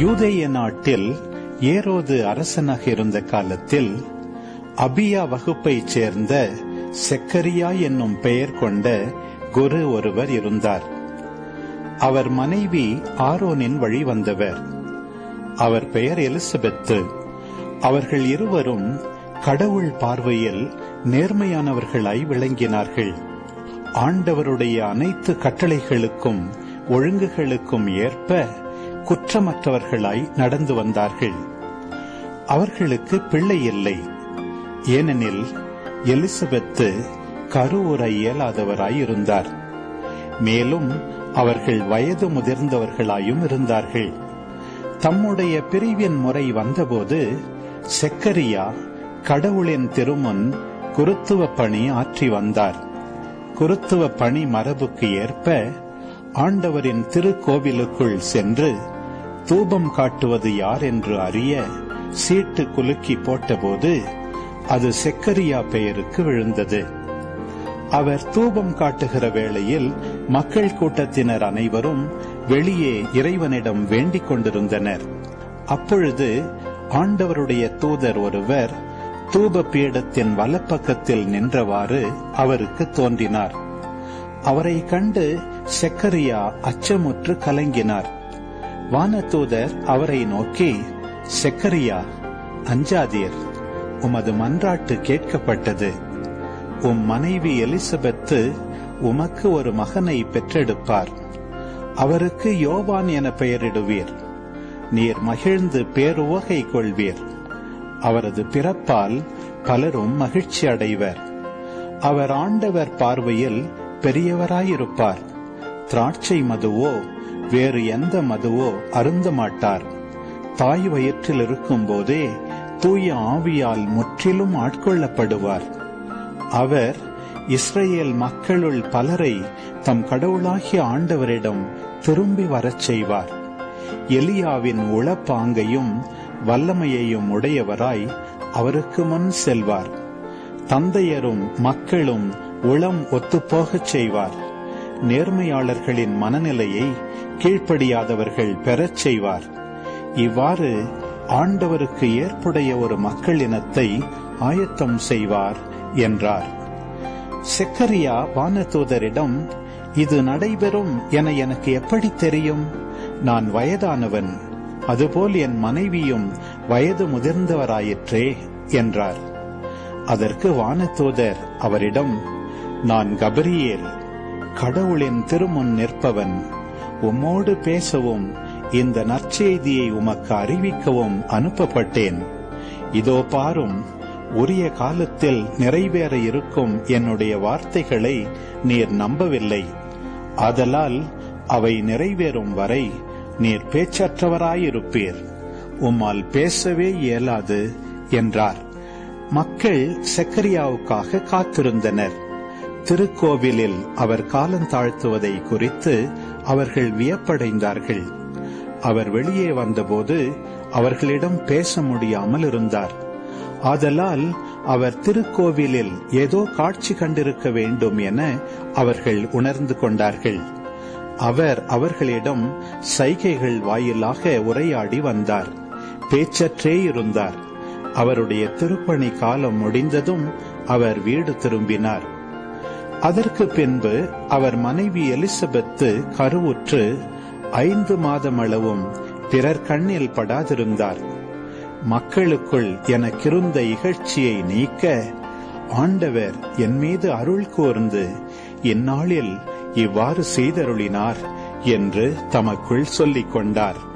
யூதேய நாட்டில் ஏரோது அரசனாக இருந்த காலத்தில் அபியா வகுப்பைச் சேர்ந்த செக்கரியா என்னும் பெயர் கொண்ட குரு ஒருவர் இருந்தார். அவர் மனைவி ஆரோனின் வழி வந்தவர். அவர் பெயர் எலிசபெத்து. அவர்கள் இருவரும் கடவுள் பார்வையில் நேர்மையானவர்களாய் விளங்கினார்கள். ஆண்டவருடைய அனைத்து கட்டளைகளுக்கும் ஒழுங்குகளுக்கும் ஏற்ப குற்றமற்றவர்களாய் நடந்து வந்தார்கள். அவர்களுக்கு பிள்ளை இல்லை. ஏனெனில் எலிசபெத்து கருவுற இயலாதவராய் இருந்தார். மேலும் அவர்கள் வயது முதிர்ந்தவர்களாயும் இருந்தார்கள். தம்முடைய பிரிவின் முறை வந்தபோது செக்கரியா கடவுளின் திருமுன் குருத்துவ பணி ஆற்றி வந்தார். குருத்துவ பணி மரபுக்கு ஏற்ப ஆண்டவரின் திருக்கோவிலுக்குள் சென்று தூபம் காட்டுவது யார் என்று அறிய சீட்டு குலுக்கி போட்டபோது அது செக்கரியா பெயருக்கு விழுந்தது. அவர் தூபம் காட்டுகிற வேளையில் மக்கள் கூட்டத்தினர் அனைவரும் வெளியே இறைவனிடம் வேண்டிக் கொண்டிருந்தனர். அப்பொழுது ஆண்டவருடைய தூதர் ஒருவர் தூப பீடத்தின் வலப்பக்கத்தில் நின்றவாறு அவருக்கு தோன்றினார். அவரை கண்டு செக்கரியா அச்சமுற்று கலங்கினார். வானதூதர் அவரை நோக்கி செக்கரியா அஞ்சாதீர் உமது மன்றாட்டு கேட்கப்பட்டது. உம் மனைவி எலிசபெத்து உமக்கு ஒரு மகனை பெற்றெடுப்பார். அவருக்கு யோவான் என பெயரிடுவீர். நீர் மகிழ்ந்து பேருவகை கொள்வீர். அவரது பிறப்பால் பலரும் மகிழ்ச்சி அடைவர் அவர் ஆண்டவர் பார்வையில் பெரியவராயிருப்பார். திராட்சை மதுவோ வேறு எந்த மதுவோ அருந்த மாட்டார் தாய் வயிற்றில் இருக்கும் போதே தூய ஆவியால் முற்றிலும் ஆட்கொள்ளப்படுவார். அவர் இஸ்ரேல் மக்களுள் பலரை தம் கடவுளாகிய ஆண்டவரிடம் திரும்பி வரச் செய்வார். எலியாவின் உளப்பாங்கையும் வல்லமையையும் உடையவராய் அவருக்கு முன் செல்வார். தந்தையரும் மக்களும் உளம் ஒத்துப்போகச் செய்வார். நேர்மையாளர்களின் மனநிலையை கீழ்ப்படியாதவர்கள் பெறச் செய்வார். இவ்வாறு ஆண்டவருக்கு ஏற்புடைய ஒரு மக்கள் இனத்தை ஆயத்தம் செய்வார் என்றார். செக்கரியா வானதூதரிடம் இது நடைபெறும் என எனக்கு எப்படி தெரியும்? நான் வயதானவன் அதுபோல் என் மனைவியும் வயது முதிர்ந்தவராயிற்றே என்றார். அதற்கு வானதூதர் அவரிடம் நான் கபரியேல் கடவுளின் திருமுன் நிற்பவன். உம்மோடு பேசவும் இந்த நற்செய்தியை உமக்கு அறிவிக்கவும் அனுப்பப்பட்டேன். இதோ பாரும் உரிய காலத்தில் நிறைவேற இருக்கும் என்னுடைய வார்த்தைகளை நீர் நம்பவில்லை. ஆதலால் அவை நிறைவேறும் வரை நீர் பேச்சற்றவராயிருப்பீர். உம்மால் பேசவே இயலாது என்றார். மக்கள் செக்கரியாவுக்காக காத்திருந்தனர். திருக்கோவிலில் அவர் காலந்தாழ்த்துவதை குறித்து அவர்கள் வியப்படைந்தார்கள். அவர் வெளியே வந்தபோது அவர்களிடம் பேச முடியாமல் இருந்தார். ஆதலால் அவர் திருக்கோவிலில் ஏதோ காட்சி கண்டிருக்க வேண்டும் என அவர்கள் உணர்ந்து கொண்டார்கள். அவர் அவர்களிடம் சைகைகள் வாயிலாக உரையாடி வந்தார். பேச்சற்றே இருந்தார். அவருடைய திருப்பணி காலம் முடிந்ததும் அவர் வீடு திரும்பினார். அதற்கு பின்பு அவர் மனைவி எலிசபெத்து கருவுற்று ஐந்து மாதமளவும் பிறர் கண்ணில் படாதிருந்தார். மக்களுக்குள் எனக்கிருந்த இகழ்ச்சியை நீக்க ஆண்டவர் என் மீது அருள் கூர்ந்து இந்நாளில் இவ்வாறு செய்தருளினார் என்று தமக்குள் சொல்லிக் கொண்டார்